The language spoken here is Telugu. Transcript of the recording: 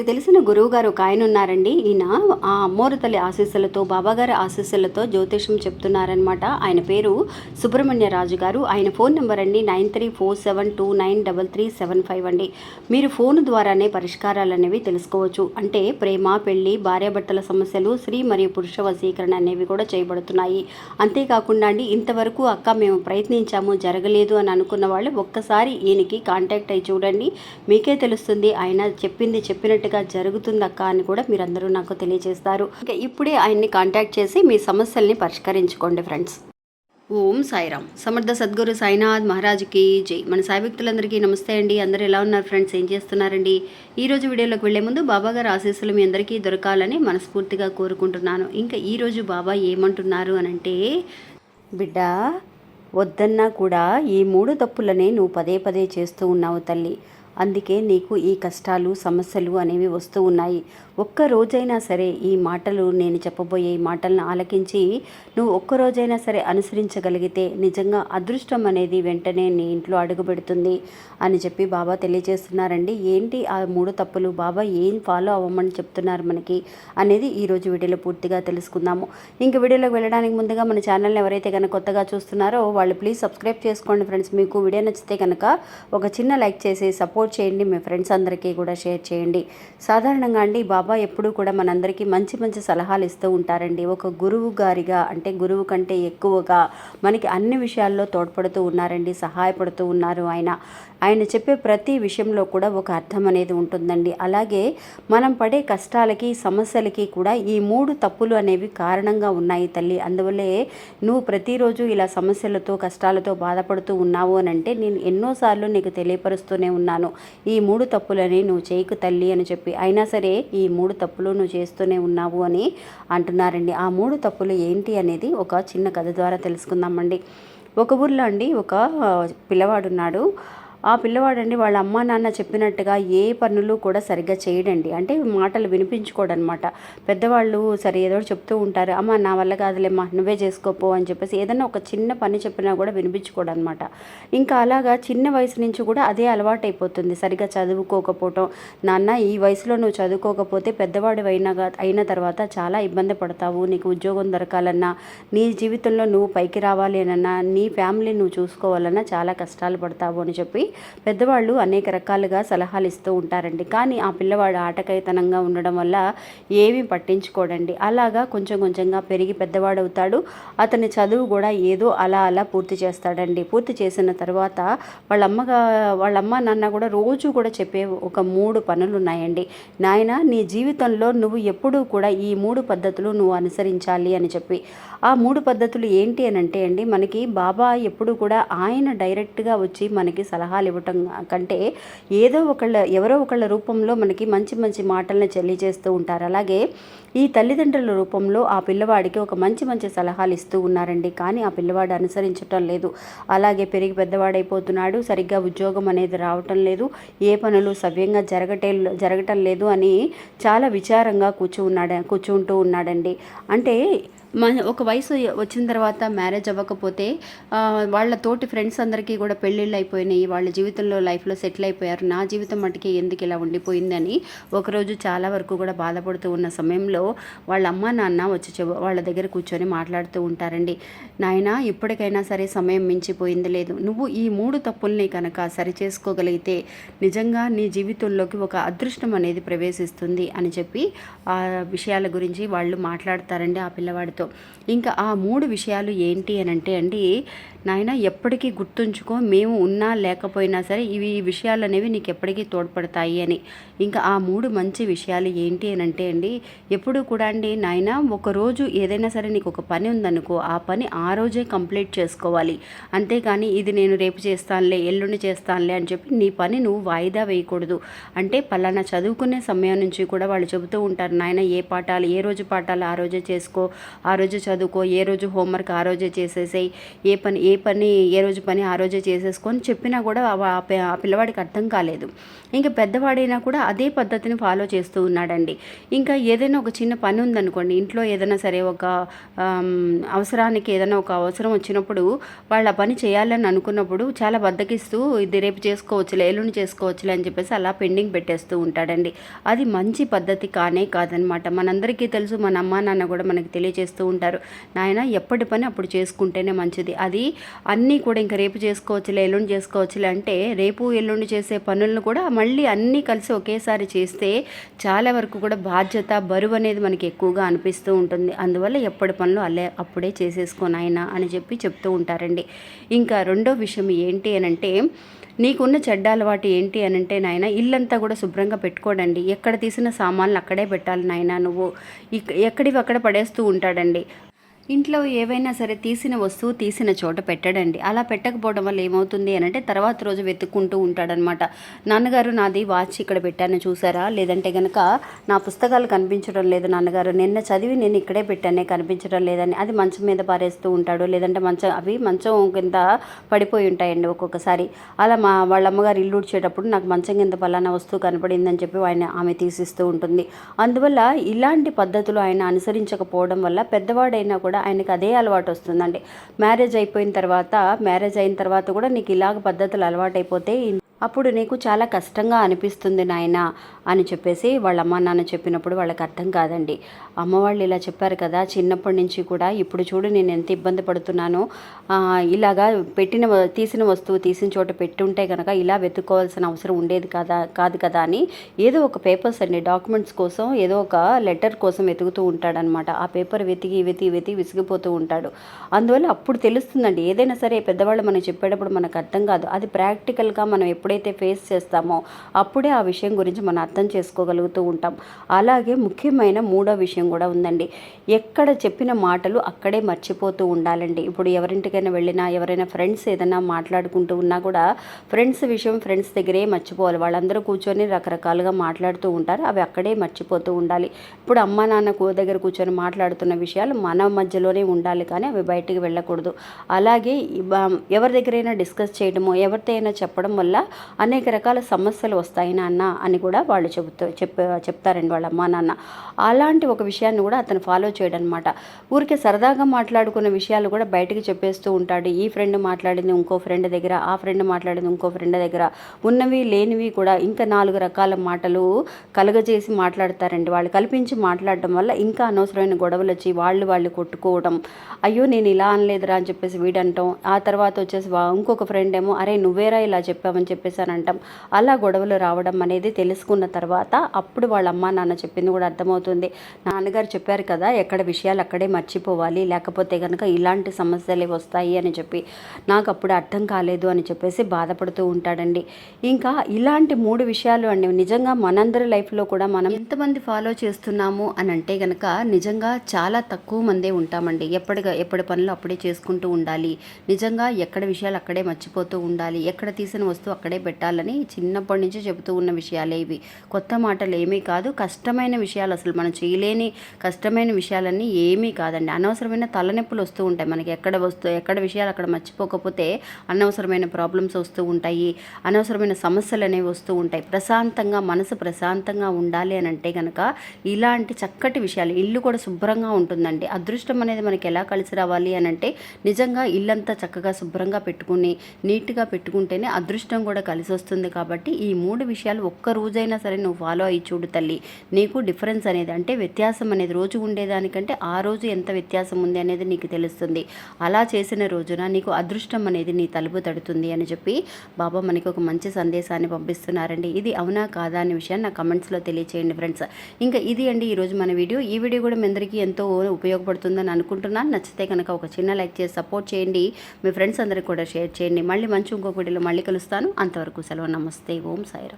మనకి తెలిసిన గురువు గారు ఒక ఆయన ఉన్నారండి. ఈయన ఆ అమ్మోరు తల్లి ఆశీస్సులతో బాబాగారి ఆశీస్సులతో జ్యోతిషం చెప్తున్నారనమాట ఆయన పేరు సుబ్రహ్మణ్య రాజు గారు. ఆయన ఫోన్ నెంబర్ అండి nine three four seven two nine double three seven five అండి. మీరు ఫోన్ ద్వారానే పరిష్కారాలు అనేవి తెలుసుకోవచ్చు. అంటే ప్రేమ పెళ్ళి భార్యాభర్తల సమస్యలు స్త్రీ మరియు పురుష వశీకరణ అనేవి కూడా చేయబడుతున్నాయి. అంతేకాకుండా అండి ఇంతవరకు అక్క మేము ప్రయత్నించాము జరగలేదు అని అనుకున్న వాళ్ళు ఒక్కసారి ఈయనకి కాంటాక్ట్ అయ్యి చూడండి. మీకే తెలుస్తుంది ఆయన చెప్పింది చెప్పినట్టు జరుగుతుంది జరుగుతుందక్క అని కూడా మీరందరూ నాకు తెలియజేస్తారు. ఇంకా ఇప్పుడే ఆయన్ని కాంటాక్ట్ చేసి మీ సమస్యల్ని పరిష్కరించుకోండి ఫ్రెండ్స్. ఓం సాయిరామ్. సమర్థ సద్గురు సాయినాథ్ మహారాజుకి జై. మన సాయి భక్తులందరికీ నమస్తే అండి. అందరూ ఎలా ఉన్నారు ఫ్రెండ్స్? ఏం చేస్తున్నారండి? ఈ రోజు వీడియోలోకి వెళ్ళే ముందు బాబా గారు ఆశీస్సులు మీ అందరికీ దొరకాలని మనస్ఫూర్తిగా కోరుకుంటున్నాను. ఇంకా ఈరోజు బాబా ఏమంటున్నారు అని అంటే బిడ్డ వద్దన్నా కూడా ఈ మూడు తప్పులనే నువ్వు పదే పదే చేస్తూ ఉన్నావు తల్లి. అందుకే నీకు ఈ కష్టాలు సమస్యలు అనేవి వస్తూ ఉన్నాయి. ఒక్క రోజైనా సరే ఈ మాటలు నేను చెప్పబోయే ఈ మాటలను ఆలకించి నువ్వు ఒక్కరోజైనా సరే అనుసరించగలిగితే నిజంగా అదృష్టం అనేది వెంటనే నీ ఇంట్లో అడుగుపెడుతుంది అని చెప్పి బాబా తెలియజేస్తున్నారండి. ఏంటి ఆ మూడు తప్పులు? బాబా ఏం ఫాలో అవ్వమని చెప్తున్నారు మనకి అనేది ఈరోజు వీడియోలో పూర్తిగా తెలుసుకుందాము. ఇంక వీడియోలోకి వెళ్ళడానికి ముందుగా మన ఛానల్ని ఎవరైతే కనుక కొత్తగా చూస్తున్నారో వాళ్ళు ప్లీజ్ సబ్స్క్రైబ్ చేసుకోండి ఫ్రెండ్స్. మీకు వీడియో నచ్చితే కనుక ఒక చిన్న లైక్ చేసి సపోర్ట్ చేయండి. మీ ఫ్రెండ్స్ అందరికీ కూడా షేర్ చేయండి. సాధారణంగా అండి బాబా ఎప్పుడూ కూడా మనందరికీ మంచి మంచి సలహాలు ఇస్తూ ఉంటారండి. ఒక గురువు గారిగా అంటే గురువు కంటే ఎక్కువగా మనకి అన్ని విషయాల్లో తోడ్పడుతూ ఉన్నారండి సహాయపడుతూ ఉన్నారు ఆయన. ఆయన చెప్పే ప్రతి విషయంలో కూడా ఒక అర్థం అనేది ఉంటుందండి. అలాగే మనం పడే కష్టాలకి సమస్యలకి కూడా ఈ మూడు తప్పులు అనేవి కారణంగా ఉన్నాయి తల్లి. అందువల్లే నువ్వు ప్రతిరోజు ఇలా సమస్యలతో కష్టాలతో బాధపడుతూ ఉన్నావు అని అంటే నేను ఎన్నోసార్లు నీకు తెలియపరుస్తూనే ఉన్నాను. ఈ మూడు తప్పులని నువ్వు చేయకు తల్లి అని చెప్పి. అయినా సరే ఈ మూడు తప్పులు నువ్వు చేస్తూనే ఉన్నావు అని అంటున్నారండి. ఆ మూడు తప్పులు ఏంటి అనేది ఒక చిన్న కథ ద్వారా తెలుసుకుందామండి. ఒక ఊర్లో అండి ఒక పిల్లవాడున్నాడు. ఆ పిల్లవాడండి వాళ్ళ అమ్మ నాన్న చెప్పినట్టుగా ఏ పనులు కూడా సరిగ్గా చేయడండి. అంటే మాటలు వినిపించుకోడనమాట. పెద్దవాళ్ళు సరే ఏదో చెప్తూ ఉంటారు. అమ్మ నా వల్ల కాదులేమ్మా నువ్వే చేసుకోపో అని చెప్పేసి ఏదైనా ఒక చిన్న పని చెప్పినా కూడా వినిపించుకోడనమాట. ఇంకా అలాగా చిన్న వయసు నుంచి కూడా అదే అలవాటు అయిపోతుంది సరిగ్గా చదువుకోకపోవటం. నాన్న ఈ వయసులో నువ్వు చదువుకోకపోతే పెద్దవాడు అయినా అయిన తర్వాత చాలా ఇబ్బంది పడతావు. నీకు ఉద్యోగం దొరకాలన్నా నీ జీవితంలో నువ్వు పైకి రావాలి అనన్నా నీ ఫ్యామిలీ నువ్వు చూసుకోవాలన్నా చాలా కష్టాలు పడతావు అని చెప్పి పెద్దవాళ్ళు అనేక రకాలుగా సలహాలు ఇస్తూ ఉంటారండి. కానీ ఆ పిల్లవాడు ఆటకైతనంగా ఉండడం వల్ల ఏమీ పట్టించుకోడండి. అలాగా కొంచెం కొంచెంగా పెరిగి పెద్దవాడు అవుతాడు అతని చదువు కూడా ఏదో అలా అలా పూర్తి చేస్తాడండి. పూర్తి చేసిన తర్వాత వాళ్ళ అమ్మగా వాళ్ళ అమ్మ నాన్న కూడా రోజు కూడా చెప్పే ఒక మూడు పనులు ఉన్నాయండి నాయన నీ జీవితంలో నువ్వు ఎప్పుడూ కూడా ఈ మూడు పద్ధతులు నువ్వు అనుసరించాలి అని చెప్పి. ఆ మూడు పద్ధతులు ఏంటి అని అంటే అండి మనకి బాబా ఎప్పుడు కూడా ఆయన డైరెక్ట్గా వచ్చి మనకి సలహా సలహాలు ఇవ్వటం కంటే ఏదో ఒకళ్ళ ఎవరో ఒకళ్ళ రూపంలో మనకి మంచి మంచి మాటలను తెలియజేస్తూ ఉంటారు. అలాగే ఈ తల్లిదండ్రుల రూపంలో ఆ పిల్లవాడికి ఒక మంచి మంచి సలహాలు ఇస్తూ ఉన్నారండి. కానీ ఆ పిల్లవాడు అనుసరించటం లేదు. అలాగే పెరిగి పెద్దవాడైపోతున్నాడు. సరిగ్గా ఉద్యోగం అనేది రావటం లేదు. ఏ పనులు సవ్యంగా జరగటే జరగటం లేదు అని చాలా విచారంగా కూర్చున్నాడ కూర్చుంటూ ఉన్నాడండి. అంటే మన ఒక వయసు వచ్చిన తర్వాత మ్యారేజ్ అవ్వకపోతే వాళ్ళ తోటి ఫ్రెండ్స్ అందరికీ కూడా పెళ్ళిళ్ళు అయిపోయినాయి. వాళ్ళ జీవితంలో లైఫ్లో సెటిల్ అయిపోయారు. నా జీవితం మటుకి ఎందుకు ఇలా ఉండిపోయిందని ఒకరోజు చాలా వరకు కూడా బాధపడుతూ ఉన్న సమయంలో వాళ్ళ అమ్మ నాన్న వచ్చి చెవ- వాళ్ళ దగ్గర కూర్చొని మాట్లాడుతూ ఉంటారండి. నాయన ఇప్పటికైనా సరే సమయం మించిపోయింది లేదు. నువ్వు ఈ మూడు తప్పుల్ని కనుక సరి చేసుకోగలిగితే నిజంగా నీ జీవితంలోకి ఒక అదృష్టం అనేది ప్రవేశిస్తుంది అని చెప్పి ఆ విషయాల గురించి వాళ్ళు మాట్లాడతారండి ఆ పిల్లవాడితో. ఇంకా ఆ మూడు విషయాలు ఏంటి అని అంటే అండి నాయన ఎప్పటికీ గుర్తుంచుకో మేము ఉన్నా లేకపోయినా సరే ఇవి ఈ విషయాలు అనేవి నీకు ఎప్పటికీ తోడ్పడతాయి అని. ఇంకా ఆ మూడు మంచి విషయాలు ఏంటి అని అంటే అండి ఎప్పుడు కూడా అండి నాయన ఒకరోజు ఏదైనా సరే నీకు ఒక పని ఉందనుకో ఆ పని ఆ రోజే కంప్లీట్ చేసుకోవాలి. అంతేగాని ఇది నేను రేపు చేస్తానులే ఎల్లుండి చేస్తానులే అని చెప్పి నీ పని నువ్వు వాయిదా వేయకూడదు. అంటే పలానా చదువుకునే సమయం నుంచి కూడా వాళ్ళు చెబుతూ ఉంటారు నాయన ఏ పాఠాలు ఏ రోజు పాఠాలు ఆ రోజే చేసుకో ఆ రోజు చదువుకో ఏ రోజు హోంవర్క్ ఆ రోజే చేసేసేయి ఏ పని ఏ పని ఏ రోజు పని ఆ రోజే చేసేసుకొని చెప్పినా కూడా ఆ ఆ పిల్లవాడికి అర్థం కాలేదు. ఇంకా పెద్దవాడైనా కూడా అదే పద్ధతిని ఫాలో చేస్తూ ఉన్నాడండి. ఇంకా ఏదైనా ఒక చిన్న పని ఉందనుకోండి ఇంట్లో ఏదైనా సరే ఒక అవసరానికి ఏదైనా ఒక అవసరం వచ్చినప్పుడు వాళ్ళు ఆ పని చేయాలని అనుకున్నప్పుడు చాలా బద్దకిస్తూ ఇది రేపు చేసుకోవచ్చులే ఎల్లుండి చేసుకోవచ్చులే అని చెప్పేసి అలా పెండింగ్ పెట్టేస్తూ ఉంటాడండి. అది మంచి పద్ధతి కానే కాదనమాట. మనందరికీ తెలుసు మన అమ్మ నాన్న కూడా మనకి తెలియజేస్తూ ఉంటారు నాయన ఎప్పటి పని అప్పుడు చేసుకుంటేనే మంచిది. అది అన్నీ కూడా ఇంకా రేపు చేసుకోవచ్చులే ఎల్లుండి చేసుకోవచ్చులే అంటే రేపు ఎల్లుండి చేసే పనులను కూడా మళ్ళీ అన్నీ కలిసి ఒకేసారి చేస్తే చాలా వరకు కూడా బాధ్యత బరువు అనేది మనకి ఎక్కువగా అనిపిస్తూ ఉంటుంది. అందువల్ల ఎప్పటి పనులు అల్లే అప్పుడే చేసేసుకోను ఆయన అని చెప్పి చెప్తూ ఉంటారండి. ఇంకా రెండో విషయం ఏంటి అని అంటే నీకున్న చెడ్డ అలవాటు ఏంటి అని అంటే నాయన ఇల్లంతా కూడా శుభ్రంగా పెట్టుకోడండి. ఎక్కడ తీసిన సామాన్లు అక్కడే పెట్టాలి నాయన నువ్వు. ఎక్కడివి అక్కడ పడేస్తూ ఉంటాడండి. ఇంట్లో ఏవైనా సరే తీసిన వస్తువు తీసిన చోట పెట్టడండి. అలా పెట్టకపోవడం వల్ల ఏమవుతుంది అని అంటే తర్వాత రోజు వెతుక్కుంటూ ఉంటాడనమాట. నాన్నగారు నాది వాచ్ ఇక్కడ పెట్టాను చూసారా? లేదంటే గనక నా పుస్తకాలు కనిపించడం లేదు నాన్నగారు. నిన్న చదివి నేను ఇక్కడే పెట్టానే కనిపించడం లేదని. అది మంచం మీద పారేస్తూ ఉంటాడు. లేదంటే మంచం అవి మంచం కింద పడిపోయి ఉంటాయండి ఒక్కొక్కసారి. అలా మా వాళ్ళ అమ్మగారు ఇల్లు ఉడ్చేటప్పుడు నాకు మంచం కింద పలానా వస్తువు కనపడిందని చెప్పి ఆయన ఆమె తీసిస్తూ ఉంటుంది. అందువల్ల ఇలాంటి పద్ధతులు ఆయన అనుసరించకపోవడం వల్ల పెద్దవాడైనా కూడా ఆయనకి అదే అలవాటు వస్తుందండి. మ్యారేజ్ అయిపోయిన తర్వాత మ్యారేజ్ అయిన తర్వాత కూడా నీకు ఇలాగ పద్ధతులు అలవాటైపోతే అప్పుడు నీకు చాలా కష్టంగా అనిపిస్తుంది నాయన అని చెప్పేసి వాళ్ళ అమ్మ నాన్న చెప్పినప్పుడు వాళ్ళకి అర్థం కాదండి. అమ్మ వాళ్ళు ఇలా చెప్పారు కదా చిన్నప్పటి నుంచి కూడా ఇప్పుడు చూడు నేను ఎంత ఇబ్బంది పడుతున్నానో ఇలాగా పెట్టిన తీసిన వస్తువు తీసిన చోట పెట్టుంటే కనుక ఇలా వెతుక్కోవాల్సిన అవసరం ఉండేది కదా కాదు కదా అని ఏదో ఒక పేపర్స్ అండి డాక్యుమెంట్స్ కోసం ఏదో ఒక లెటర్ కోసం వెతుకుతూ ఉంటాడనమాట. ఆ పేపర్ వెతికి వెతికి వెతికి విసిగిపోతూ ఉంటాడు. అందువల్ల అప్పుడు తెలుస్తుందండి ఏదైనా సరే పెద్దవాళ్ళు మనకు చెప్పేటప్పుడు మనకు అర్థం కాదు. అది ప్రాక్టికల్గా మనం ఎప్పుడు ఎప్పుడైతే ఫేస్ చేస్తామో అప్పుడే ఆ విషయం గురించి మనం అర్థం చేసుకోగలుగుతూ ఉంటాం. అలాగే ముఖ్యమైన మూడో విషయం కూడా ఉందండి. ఎక్కడ చెప్పిన మాటలు అక్కడే మర్చిపోతూ ఉండాలండి. ఇప్పుడు ఎవరింటికైనా వెళ్ళినా ఎవరైనా ఫ్రెండ్స్ ఏదైనా మాట్లాడుకుంటూ ఉన్నా కూడా ఫ్రెండ్స్ విషయం ఫ్రెండ్స్ దగ్గరే మర్చిపోవాలి. వాళ్ళందరూ కూర్చొని రకరకాలుగా మాట్లాడుతూ ఉంటారు. అవి అక్కడే మర్చిపోతూ ఉండాలి. ఇప్పుడు అమ్మ నాన్న దగ్గర కూర్చొని మాట్లాడుతున్న విషయాలు మన మధ్యలోనే ఉండాలి కానీ అవి బయటికి వెళ్ళకూడదు. అలాగే ఎవరి దగ్గరైనా డిస్కస్ చేయడమో ఎవరితో అయినా చెప్పడం వల్ల అనేక రకాల సమస్యలు వస్తాయి నాన్న అని కూడా వాళ్ళు చెబుతూ చెప్ చెప్తారండి వాళ్ళ అమ్మా నాన్న. అలాంటి ఒక విషయాన్ని కూడా అతను ఫాలో చేయడం అనమాట ఊరికే సరదాగా మాట్లాడుకున్న విషయాలు కూడా బయటకు చెప్పేస్తూ ఉంటాడు. ఈ ఫ్రెండ్ మాట్లాడింది ఇంకో ఫ్రెండ్ దగ్గర ఆ ఫ్రెండ్ మాట్లాడింది ఇంకో ఫ్రెండ్ దగ్గర. ఉన్నవి లేనివి కూడా ఇంకా నాలుగు రకాల మాటలు కలుగజేసి మాట్లాడతారండి. వాళ్ళు కల్పించి మాట్లాడటం వల్ల ఇంకా అనవసరమైన గొడవలు వచ్చి వాళ్ళు వాళ్ళు కొట్టుకోవడం. అయ్యో నేను ఇలా అనలేదురా అని చెప్పేసి వీడంటాం. ఆ తర్వాత వచ్చేసి వా- ఇంకొక ఫ్రెండ్ ఏమో అరే నువ్వేరా ఇలా చెప్పావని చెప్పేసి అని అంటాం. అలా గొడవలు రావడం అనేది తెలుసుకున్న తర్వాత అప్పుడు వాళ్ళ అమ్మ నాన్న చెప్పింది కూడా అర్థమవుతుంది. నాన్నగారు చెప్పారు కదా ఎక్కడ విషయాలు అక్కడే మర్చిపోవాలి లేకపోతే కనుక ఇలాంటి సమస్యలే వస్తాయి అని చెప్పి. నాకు అప్పుడు అర్థం కాలేదు అని చెప్పేసి బాధపడుతూ ఉంటాడండి. ఇంకా ఇలాంటి మూడు విషయాలు అండి నిజంగా మనందరి లైఫ్లో కూడా మనం ఎంతమంది ఫాలో చేస్తున్నాము అని అంటే కనుక నిజంగా చాలా తక్కువ మందే ఉంటామండి. ఎప్పటిగా ఎప్పటి పనులు అప్పుడే చేసుకుంటూ ఉండాలి. నిజంగా ఎక్కడ విషయాలు అక్కడే మర్చిపోతూ ఉండాలి. ఎక్కడ తీసిన వస్తువు అక్కడే పెట్టాలని చిన్నప్పటి నుంచి చెబుతూ ఉన్న విషయాలే ఇవి. కొత్త మాటలు ఏమీ కాదు కష్టమైన విషయాలు అసలు మనం చేయలేని కష్టమైన విషయాలన్నీ ఏమీ కాదండి. అనవసరమైన తలనొప్పులు వస్తూ ఉంటాయి. మనకి ఎక్కడ వస్తూ ఎక్కడ విషయాలు అక్కడ మర్చిపోకపోతే అనవసరమైన ప్రాబ్లమ్స్ వస్తూ ఉంటాయి. అనవసరమైన సమస్యలు అనేవి వస్తూ ఉంటాయి. ప్రశాంతంగా మనసు ప్రశాంతంగా ఉండాలి అని అంటే కనుక ఇలాంటి చక్కటి విషయాలు ఇల్లు కూడా శుభ్రంగా ఉంటుందండి. అదృష్టం అనేది మనకి ఎలా కలిసి రావాలి అని అంటే నిజంగా ఇల్లంతా చక్కగా శుభ్రంగా పెట్టుకుని నీట్గా పెట్టుకుంటేనే అదృష్టం కూడా కలిసి వస్తుంది కాబట్టి ఈ మూడు విషయాలు ఒక్క రోజైనా సరే నువ్వు ఫాలో అయ్యి చూడు తల్లి. నీకు డిఫరెన్స్ అనేది అంటే వ్యత్యాసం అనేది రోజు ఉండేదానికంటే ఆ రోజు ఎంత వ్యత్యాసం ఉంది అనేది నీకు తెలుస్తుంది. అలా చేసిన రోజున నీకు అదృష్టం అనేది నీ తలుపు తడుతుంది అని చెప్పి బాబా మనకి ఒక మంచి సందేశాన్ని పంపిస్తున్నారండి. ఇది అవునా కాదా అనే విషయాన్ని నా కమెంట్స్లో తెలియచేయండి ఫ్రెండ్స్ ఇంకా ఇది అండి ఈరోజు మన వీడియో. ఈ వీడియో కూడా మీ అందరికీ ఎంతో ఉపయోగపడుతుందని అనుకుంటున్నాను. నచ్చితే కనుక ఒక చిన్న లైక్ చేసి సపోర్ట్ చేయండి. మీ ఫ్రెండ్స్ అందరికి కూడా షేర్ చేయండి. మళ్ళీ మంచి ఇంకొక వీడియోలో మళ్ళీ కలుస్తాను. అంత అంతవరకు సెలవు. నమస్తే. ఓం సాయిరా